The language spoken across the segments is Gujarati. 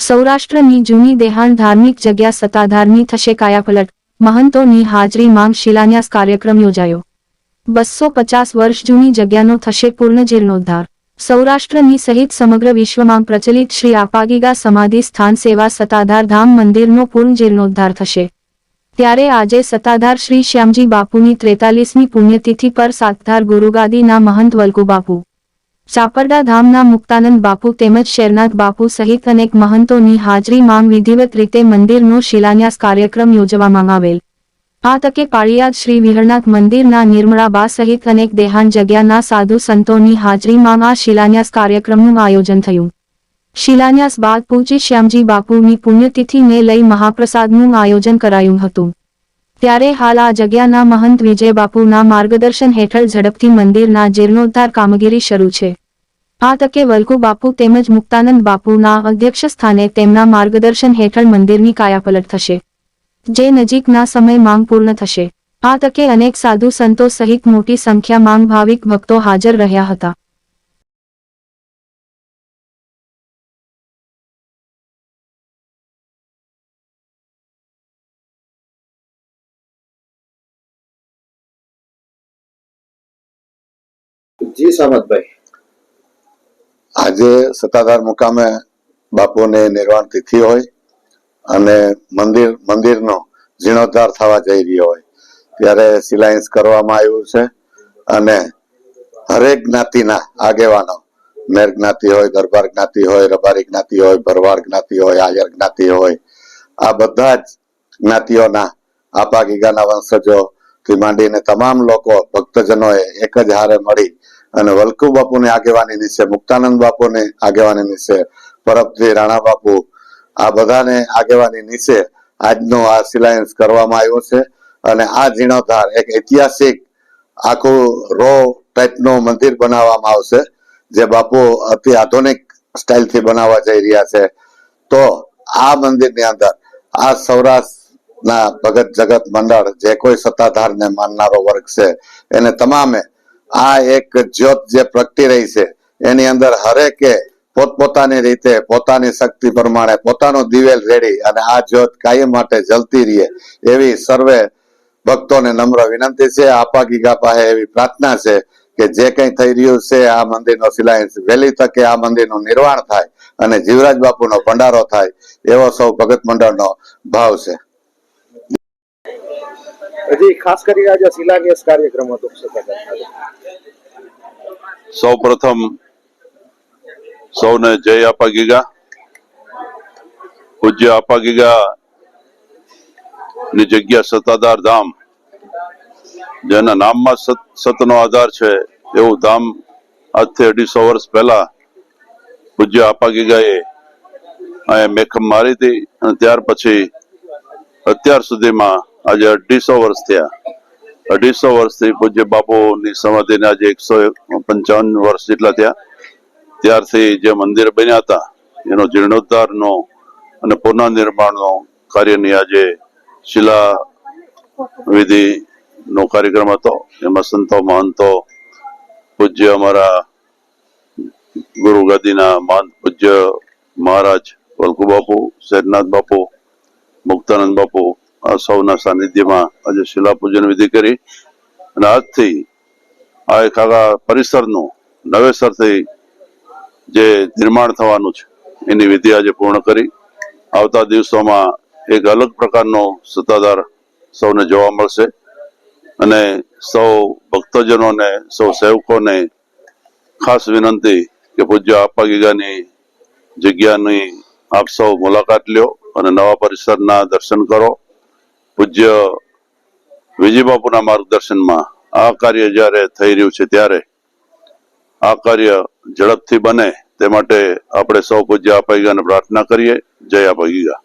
સૌરાષ્ટ્રની જૂની દેહાણ ધાર્મિક જગ્યા સત્તાધારની થશે કાયાપલટ. મહંતોની હાજરી માંગ શિલાન્યાસ કાર્યક્રમ યોજાયો. બસો પચાસ વર્ષ જૂની જગ્યાનો થશે પૂર્ણ જીર્ણોદ્ધાર. સૌરાષ્ટ્રની સહિત સમગ્ર વિશ્વમાં પ્રચલિત શ્રી આપાગીગા સમાધિ સ્થાન સેવા સત્તાધાર ધામ મંદિરનો પૂર્ણ જીર્ણોદ્ધાર થશે. ત્યારે આજે સત્તાધાર શ્રી શ્યામજી બાપુની ત્રેતાલીસમી પુણ્યતિથિ પર સાતધાર ગુરુગાદીના મહંત વલ્કુ બાપુ ચાપરડા ધામના મુક્તાનંદ બાપુ તેમજ શેરનાથ બાપુ સહિત અનેક મહંતોની હાજરી માંગ વિધિવત રીતે મંદિરનો શિલાન્યાસ કાર્યક્રમ યોજવામાં આવેલ. આ તકે પાળિયાદ શ્રી વિહરનાથ મંદિરના નિર્મળાબા સહિત અનેક દેહાન જગ્યાના સાધુ સંતોની હાજરીમાં આ શિલાન્યાસ કાર્યક્રમનું આયોજન થયું. શિલાન્યાસ બાદ પૂજી શ્યામજી બાપુની પુણ્યતિથિને લઈ મહાપ્રસાદનું આયોજન કરાયું હતું. ત્યારે હાલ આ જગ્યાના મહંત વિજય બાપુના માર્ગદર્શન હેઠળ ઝડપથી મંદિરના જીર્ણોદ્ધાર કામગીરી શરૂ છે. આ તકે વલ્કુ બાપુ તેમજ મુક્તાનંદ બાપુના અધ્યક્ષ સ્થાને તેમના માર્ગદર્શન હેઠળ મંદિરની કાયાપલટ થશે. જે નજીકના સમય માંગ પૂર્ણ થશે. આ તકે અનેક સાધુ સંતો સહિત મોટી સંખ્યામાં ભાવિક ભક્તો હાજર રહ્યા હતા. જી સામતભાઈ. આજે સત્તાધાર મુકામે બાપુની નિર્વાણ તિથિ હોય અને મંદિર, મંદિરનો જીર્ણોદ્ધાર થવા જઈ રહ્યો હોય. ત્યારે સિલાઇન્સ કરવામાં આવ્યું છે અને હરેક જ્ઞાતિના આગેવાનો, મેર જ્ઞાતિ હોય, દરબાર જ્ઞાતિ હોય, રબારી જ્ઞાતિ હોય, ભરવાડ જ્ઞાતિ હોય, આયર જ્ઞાતિ હોય, આ બધા જ જ્ઞાતિઓના આપા ગીગાના વંશજો થી માંડીને તમામ લોકો, ભક્તજનોએ એક જ હારે મળી અને વલ્કુ બાપુની આગેવાની નીચે, મુક્તાનંદ બાપુની આગેવાની નીચે, પરબજી રાણા બાપુ, આ બધાને આગેવાની નીચે આજનો આ સિલાયન્સ કરવામાં આવ્યું છે. અને આ જીર્ણોદ્ધાર એક ઐતિહાસિક આખું રો ટાઈપનું મંદિર બનાવવામાં આવશે, જે બાપુ અતિ આધુનિક સ્ટાઇલથી બનાવવા જઈ રહ્યા છે. તો આ મંદિરની અંદર, આ સૌરાષ્ટ્રના ભગત જગત મંડળ જે કોઈ સત્તાધારને માનનારો વર્ગ છે, એને તમામે આ એક જ્યોત જે પ્રગટી રહી છે, એની અંદર હરેકે પોતપોતાની રીતે, પોતાની શક્તિ પ્રમાણે, પોતાનો દિવેલ રેડી અને આ જ્યોત કાયમ માટે જલતી રહે એવી સર્વે ભક્તોને નમ્ર વિનંતી છે. આપા ગીગા પાસે એવી પ્રાર્થના છે કે જે કંઈ થઈ રહ્યું છે, આ મંદિરનો સિલાયન્સ વહેલી તકે આ મંદિરનું નિર્માણ થાય અને જીવરાજ બાપુનો ભંડારો થાય એવો સૌ ભગત મંડળનો ભાવ છે. હજી ખાસ કરીને આજે શિલાન્યાસ કાર્યક્રમ હતો સૌ પ્રથમ સૌને જય આપા ગીગા. પૂજ્ય આપા ગીગા ની જગ્યા સત્તાધાર ધામ, જેના નામમાં સત, સતનો આધાર છે એવું ધામ આજથી અઢીસો વર્ષ પહેલા પૂજ્ય આપા ગીગાએ અહીંયા મેખમ મારી હતી અને ત્યાર પછી અત્યાર સુધીમાં આજે અઢીસો વર્ષ થયા. અઢીસો વર્ષથી પૂજ્ય બાપુની સમાધિને આજે એકસો પંચાવન વર્ષ જેટલા થયા. ત્યારથી જે મંદિર બન્યા હતા, એનો જીર્ણોદ્ધારનો અને પુનઃનિર્માણનો કાર્યની આજે શિલા વિધિ નો કાર્યક્રમ હતો. એમાં સંતો, મહંતો, પૂજ્ય અમારા ગુરુ ગાદીના મહંત પૂજ્ય મહારાજ વલકુ બાપુ શેરનાથ બાપુ, મુક્તાનંદ બાપુ સૌના સાનિધ્યમાં આજે શિલાપૂજન વિધિ કરી અને આજથી આ એક આખા પરિસરનું નવેસરથી જે નિર્માણ થવાનું છે, એની વિધિ આજે પૂર્ણ કરી. આવતા દિવસોમાં એક અલગ પ્રકારનો સત્તાધાર સૌને જોવા મળશે અને સૌ ભક્તજનોને, સૌ સેવકોને ખાસ વિનંતી કે પૂજ્ય આપા ગીગાની જગ્યાની આપ સૌ મુલાકાત લ્યો અને નવા પરિસરના દર્શન કરો. પૂજ્ય વિજય બાપુના માર્ગદર્શનમાં આ કાર્ય જ્યારે થઈ રહ્યું છે ત્યારે આ કાર્ય ઝડપથી બને તે માટે આપણે સૌ પૂજ્ય અપાગીગાને પ્રાર્થના કરીએ. જય અપાગીગા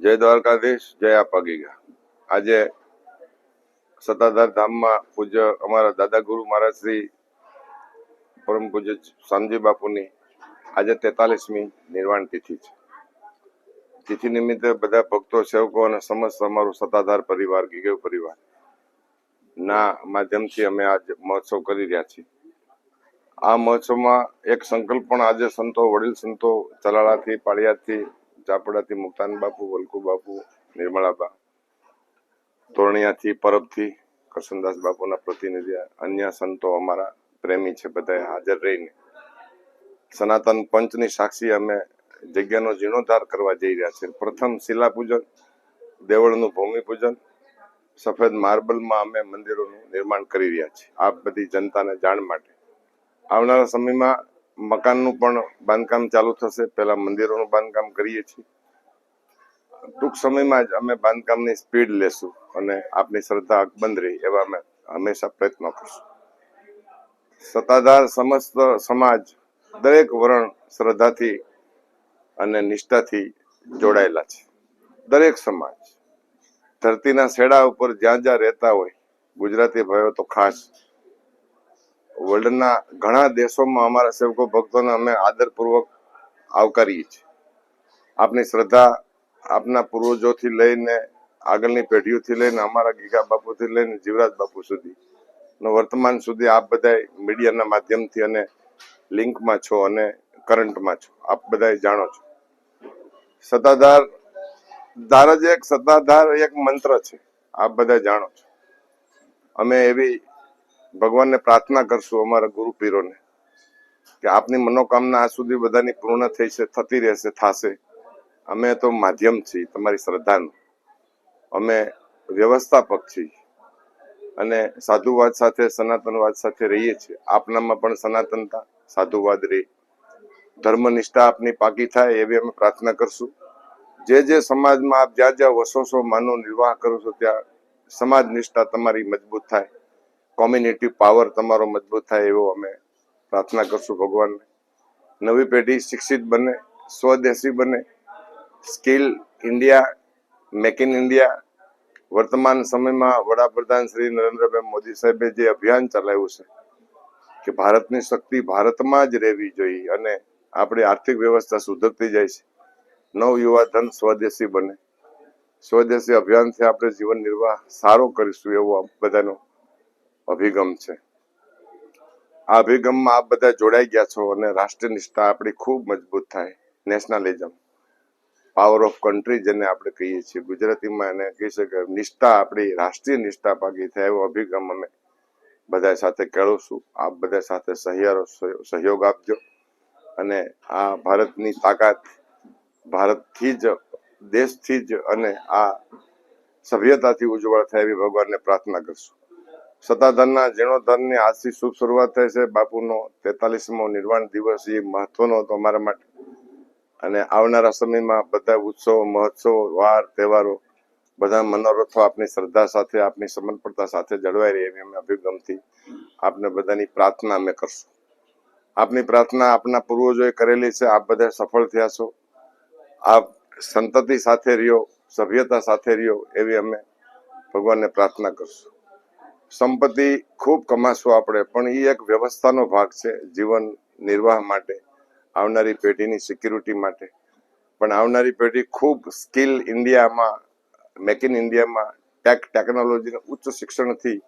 જય દ્વારકાધીશ, જય આપગીગા આજે સત્તાધાર ધામમાં પૂજ્ય અમારા દાદા ગુરુ મહારાજ શ્રી પરમ પૂજ્ય શામજી બાપુની આજે તેતાલીસમી નિર્વાણ તિથિ છે. તિથિ નિમિત્તે બધા ભક્તો, સેવકો અને સમસ્ત અમારું સત્તાધાર પરિવાર ગીગેવ પરિવાર ના માધ્યમથી અમે આજ મહોત્સવ કરી રહ્યા છીએ. આ મહોત્સવમાં એક સંકલ્પ પણ આજે સંતો, વડીલ સંતો, ચલાળાથી પાળિયાદથી ચાપડાથી મુક્તાન બાપુ, વલકુ બાપુ, નિર્મળાબા, તોરણિયાથી, પરબથી કરસનદાસ બાપુના પ્રતિનિધિ, અન્ય સંતો અમારા પ્રેમી છે બધા હાજર રહીને. સનાતન પંચની સાક્ષી અમે જગ્યાનો જીર્ણોદ્ધાર કરવા જઈ રહ્યા છે. પ્રથમ શિલા પૂજન દેવળનું ભૂમિ પૂજન સફેદ માર્બલમાં અમે મંદિરોનું નિર્માણ કરી રહ્યા છીએ આ બધી જનતાને જાણ માટે. આવનારા સમયમાં મકાનનું પણ બાંધકામ ચાલુ થશે. પહેલા મંદિરોનું બાંધકામ કરીએ છીએ. ટૂંક સમયમાં જ અમે બાંધકામની સ્પીડ લેશું અને આપની શ્રદ્ધા અકબંધ રહી એવા અમે હંમેશા પ્રયત્નો કરશું. સત્તાધાર સમસ્ત સમાજ દરેક વર્ણ શ્રદ્ધાથી અને નિષ્ઠાથી જોડાયેલા છે. દરેક સમાજ ધરતીના શેડા ઉપર જ્યાં જ્યાં રહેતા હોય, ગુજરાતી ભાઈઓ તો ખાસ. વર્લ્ડના ઘણા દેશોમાં અમારા સેવકો ભક્તોને અમે આદરપૂર્વક આવકારીએ છીએ. આપની શ્રદ્ધા આપના પૂર્વજોથી લઈને, આગળની પેઢીઓથી લઈને, અમારા ગીગા બાપુથી લઈને, જીવરાજ બાપુ સુધી. નો વર્તમાન સુધી આપ બધા મીડિયાના માધ્યમથી અને લિંકમાં છો અને કરંટમાં છો. આપ બધા જાણો છો. સત્તાધાર, ધાર જ એક સત્તાધાર એક મંત્ર છે, આપ બધા જાણો છો. અમે એવી ભગવાનને પ્રાર્થના કરશું અમારા ગુરુ પીરોને કે આપની મનોકામના આ સુધી બધાની પૂર્ણ થઈ છે, થતી રહેશે, થશે. અમે તો માધ્યમ છીએ, તમારી શ્રદ્ધાનું. અમે વ્યવસ્થાપક છીએ અને સાધુવાદ સાથે, સનાતનવાદ સાથે રહીએ છીએ. આપનામાં પણ સનાતનતા, સાધુવાદ રહી ધર્મનિષ્ઠા આપની પાકી થાય એવી અમે પ્રાર્થના કરશું. જે જે સમાજમાં આપ જ્યાં જ્યાં વસો છો, માનો, નિર્વાહ કરો છો, ત્યાં સમાજ નિષ્ઠા તમારી મજબૂત થાય. કોમ્યુનિટી પાવર તમારો મજબૂત થાય એવો અમે પ્રાર્થના કરશું ભગવાનને. નવી પેઢી શિક્ષિત બને, સ્વદેશી બને. Skill India make in India વર્તમાન સમયમાં વડાપ્રધાન શ્રી નરેન્દ્રભાઈ મોદી સાહેબે જે અભિયાન ચલાવ્યું છે કે ભારતની શક્તિ ભારતમાં જ રહેવી જોઈએ અને આપણી આર્થિક વ્યવસ્થા સુધરતી જાય છે. નવ યુવા ધન સ્વદેશી બને. સ્વદેશી અભિયાનથી આપણે જીવન નિર્વાહ સારો કરીશું એવો બધાનો અભિગમ છે. આ અભિગમમાં આપ બધા જોડાઈ ગયા છો અને રાષ્ટ્રીય નિષ્ઠા આપણી ખૂબ મજબૂત થાય નેશનલિઝમ. પાવર ઓફ કન્ટ્રી જેને આપણે કહીએ છીએ. ગુજરાતીમાં એને કહી શકાય નિષ્ઠા આપણી રાષ્ટ્રીય નિષ્ઠા પાકી થાય એવો અભિગમ અમે બધા સાથે કેળવશું. આપ બધા સાથે સહિયારો સહયોગ આપજો. અને આ ભારતની તાકાત ભારતથી જ, દેશથી જ અને આ સભ્યતાથી ઉજ્જવળ થાય એવી ભગવાનને પ્રાર્થના કરશું. સત્તાધનના જીર્ણોદ્ધારની આજથી શુભ શરૂઆત થાય છે. બાપુનો તેતાલીસમો નિર્વાણ દિવસ એ મહત્વનો હતો અમારા માટે. અને આવનારા સમયમાં બધા ઉત્સવો, મહોત્સવો, વાર, તહેવારો બધા મનોરથો આપની શ્રદ્ધા સાથે, આપની સમર્પણતા સાથે જળવાઈ રહે એવી અમે અભિગમથી આપને બધાની પ્રાર્થના અમે કરશું. આપની પ્રાર્થના આપના પૂર્વજોએ કરેલી છે. આપ બધા સફળ થયા છો. આપ સંતતિ સાથે રહ્યો, સભ્યતા સાથે રહ્યો એવી અમે ભગવાનને પ્રાર્થના કરશું. સંપત્તિ ખૂબ કમાશું આપણે, પણ એ એક વ્યવસ્થાનો ભાગ છે જીવન નિર્વાહ માટે, આવનારી પેઢીની સિક્યુરિટી માટે. પણ આવનારી પેઢી ખૂબ સ્કિલ ઇન્ડિયામાં, મેક ઇન ઇન્ડિયામાં, ટેક ટેકનોલોજીને ઉચ્ચ શિક્ષણથી,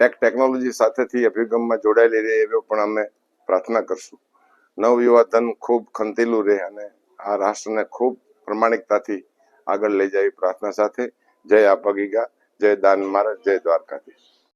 ટેક ટેકનોલોજી સાથેથી અભિગમમાં જોડાયેલી રહે એવો પણ અમે પ્રાર્થના કરશું. નવ ધન ખૂબ ખંતેલું રહે અને આ રાષ્ટ્રને ખૂબ પ્રમાણિકતાથી આગળ લઈ જાય પ્રાર્થના સાથે જય આપગીગા જય દાન મહારાજ, જય દ્વારકાધીશ.